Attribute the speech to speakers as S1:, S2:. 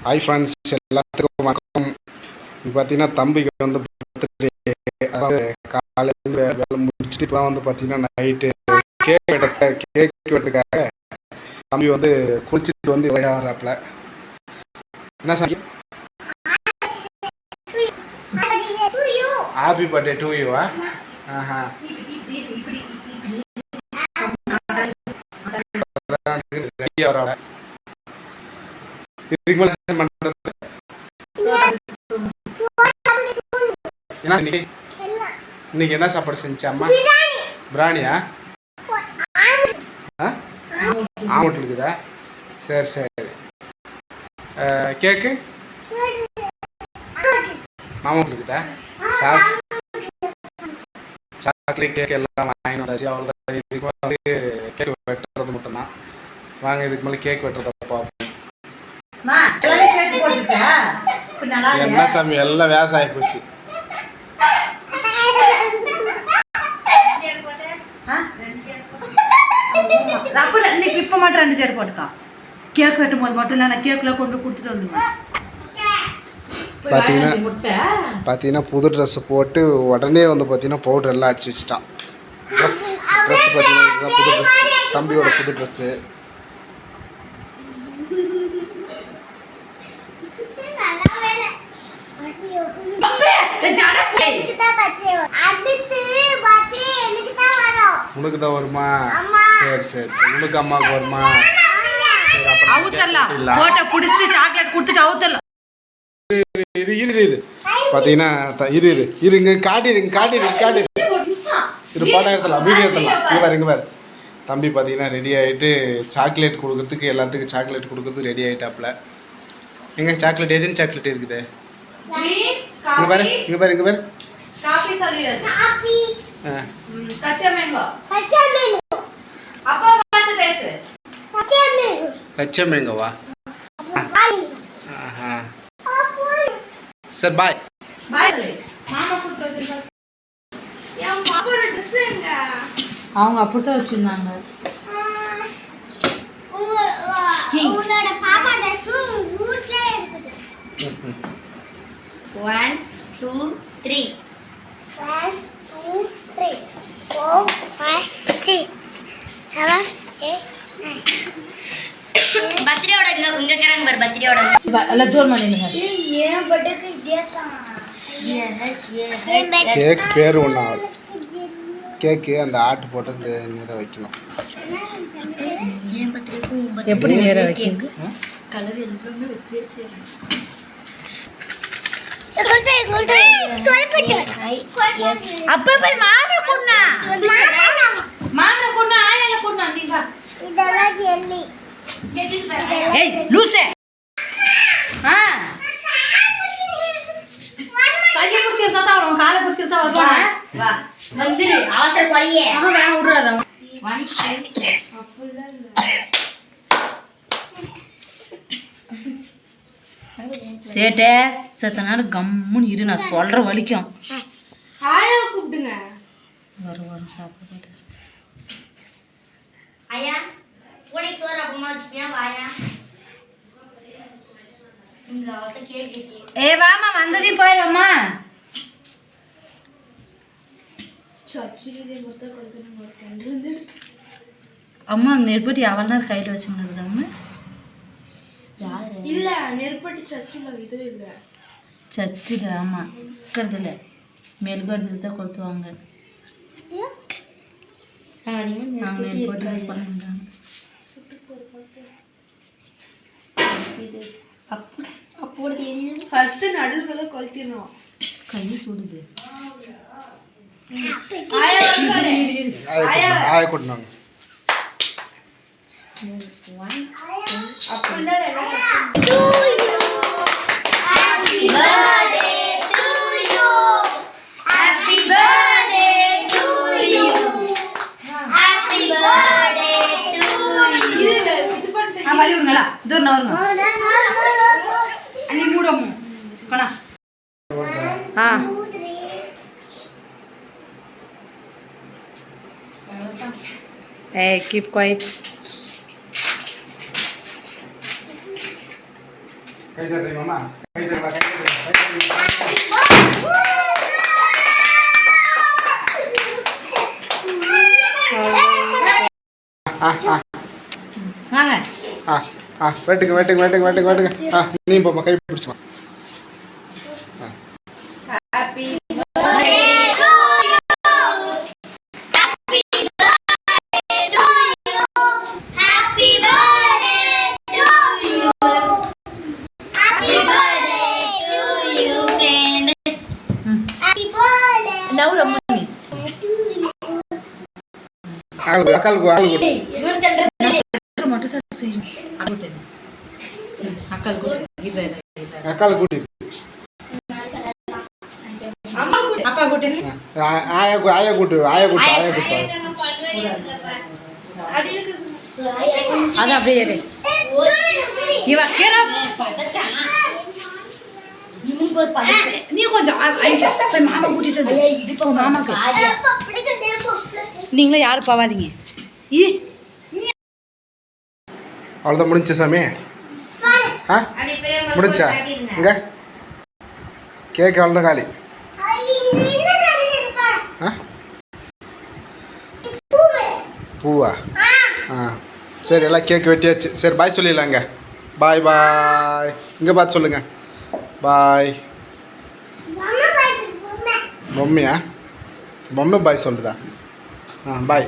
S1: Hi friends எல்லாத்துக்கும் வணக்கம். இப்போ பார்த்தீங்கன்னா தம்பிக்கு வந்து பர்த்டே அதாவது காலையில் வேலை முடிச்சுட்டு தான் வந்து பார்த்தீங்கன்னா நைட்டு கேக் வெட்ட கேக் வெட்டுக்காக தம்பி வந்து குளிச்சுட்டு வந்து விளையாடுறாப்புல. என்ன சார் ஹாப்பி பர்த்டே டூ யூவா ஆஹா. ரெடி ஆகிறாங்க இதுக்கு மேலே பண்ணுறது என்ன இன்னைக்கு? இன்னைக்கு என்ன சாப்பாடு செஞ்சு அம்மா? பிராணியா ஆ? ஆமட்டு இருக்குதா? சரி சரி. கேக்கு? மாமட்டு இருக்குதா? சாப்பிட்டு சாக்லேட் கேக் எல்லாம் வாங்கினோம் வந்தாச்சு. அவ்வளோதான் இதுக்கு மேலே வந்து கேக் வெட்டுறது மட்டும்தான். வாங்க இதுக்கு மேலே கேக் வெட்டுறத என்ன? சாமி எல்லாம் வேசாயி போச்சு.
S2: ஆ? ரப்பர் இன்னைக்கு இப்ப மட்டும் ரெண்டு சேர் போட்டுக்கா. கேக் வெட்டும் போது மட்டும் நான் கேக்ல கொண்டு கொடுத்துட்டு வந்துடுவேன் முட்டை.
S1: பார்த்தீங்கன்னா புது ட்ரெஸ்ஸு போட்டு உடனே வந்து பார்த்தீங்கன்னா பவுடர் எல்லாம் அடிச்சு வச்சுட்டான். ட்ரெஸ் ட்ரெஸ் பார்த்தீங்கன்னா புது ட்ரெஸ் தம்பியோட புது ட்ரெஸ்ஸு
S2: ஏய், ஜட போய்.
S1: உனக்கு தான் வருமா சரி சரி சரி. உனக்கு அம்மாவுக்கு வருமா? சரி அப்புறம்
S2: அவுத்தரலாம். போட்ட புடிச்சிட்டு சாக்லேட் கொடுத்துட்டு அவுத்தரலாம்.
S1: இரு இரு இரு பார்த்தீங்கன்னா இரு இரு. இரு இங்கே காட்டிடுங்க காட்டிடுங்க காட்டிடு இது படம் எடுத்தலாம் வீடியோ எடுத்தலாம். இங்கே பாரு இங்கே பாரு. தம்பி பார்த்தீங்கன்னா ரெடி ஆகிட்டு சாக்லேட் கொடுக்கறதுக்கு எல்லாத்துக்கும் சாக்லேட் கொடுக்கறதுக்கு ரெடி ஆகிட்டாப்புல எங்க சாக்லேட் எதுன்னு சாக்லேட் இருக்குது? இங்கே பாரு இங்கே பாரு இங்கே பாரு.
S2: காஃபி சொல்லிடுது
S1: ஆ.
S2: ம், கச்சா மேங்கோ அப்பா பார்த்து பேசு.
S1: கச்சா மேங்கவா ஆஹா. சரி பாய்.
S2: பாய் சொல்லு. மாமா கூட்டு வந்துருக்கா. என் பாப்பாவோட ட்ரெஸ் எங்க? அவங்க அப்படித்தான் வச்சிருந்தாங்க.
S3: உன்னோட பாப்பா ட்ரெஸ் வீட்ல இருக்குது.
S4: One, two, three.
S3: One two three four five six seven eight
S4: பர்த்டேயோட இங்க இங்க இருக்கிறாங்க பாரு பர்த்டேயோட
S2: எல்லாம் தூரம் பண்ணிடுங்க
S3: ஏன் பட்டுக்கு இதே தான்?
S1: கேக் பேர் ஒன்றா கேக்கு அந்த ஆட்டு போட்டு இதை வைக்கணும்.
S2: எப்படி நேர வைக்கிறது
S4: கலர் எல்லாமே அப்ப போய் மாமா கொண்டா
S2: மாமா கொண்டு ஆயில கொண்டு நீ வா.
S3: இதெல்லாம் ஜெல்லி.
S2: ஏய் லூசே. ஆ. கையை பிடிச்சிருந்தா தான் காலை பிடிச்சிருந்தா வருவாங்க
S4: வா வந்துரு அவசர பழியே.
S2: அவன் வேணாம் விடுறாரு. அவன். சேட்டே. செத்த நேரம் கம்முன்னு இரு நான் சொல்ற வலிக்கும் வரும் வரும் சாப்பிட
S4: ஐயா சோறு வச்சுப்பியா வாயா?
S2: ஏ வாமா வந்ததையும் போயிடும்மா அம்மா நெருப்பட்டி அவ்வளோ நேரம் கையில் வச்சுருந்துருக்குறாங்க
S3: இல்ல நெருப்பட்டி சர்ச்சில் இது இல்ல.
S2: சர்ச்சில் ஆமாம் இருக்கிறதுல மெல்கடத்தில் தான் கொளுத்துவாங்க. நாங்கள் நெருப்பட்டி யூஸ் பண்ணுறாங்க
S3: ஃபர்ஸ்ட் நடுவுல கொளுத்திடணும்.
S2: கை சுடுது.
S1: ஆய
S4: Happy birthday to you.
S2: ஆ வழி விடுங்களா தூரம் நவருங்க அன்னி மூடமு கணா ஆ ஏய் கீப் குவைட்
S1: கை தட்டுறீங்கம்மா கை தட்டலாம் கை தட்டலாம் கை தட்டலாம் ஆ ஆ
S4: வாங்க.
S1: ஆ ஆ வெட்டுங்க வெட்டுங்க வெட்டுங்க வெட்டுங்க வெட்டுங்க. ஆ நீ போம்மா கை பிடிச்சுமா
S4: ஹாப்பி
S3: Happy birthday
S1: ஆளு அக்காளுக்கு
S4: அக்கா மட்டும் தான் செய்யும் அக்கா அக்கால் கூட இது
S1: அக்காளுக்கு கூட்டி. ஆயா ஆயா கூட்டு ஆயா கூட்டு ஆயா கூட்டு
S4: அது அப்படியே. இவ கேரா. நீ கொஞ்சம் போய் மாமா கூட்டிட்டு மாமாக்கு. நீங்களும் யாரும் போவாதீங்க. ஈ
S1: அவ்வளோதான் முடிஞ்சு சாமி? ஆ? முடிஞ்சா? இங்க. கேக் அவ்வளோதான் காலி. ஆ? பூவா? ஆ. சரி எல்லாம் கேக் வெட்டியாச்சு. சரி பாய் சொல்லிடலாங்க பாய் பாய் இங்கே பார்த்து சொல்லுங்கள் பாய் பொம்மையா? பொம்மை பாய் சொல்லுதா? ஆ பாய்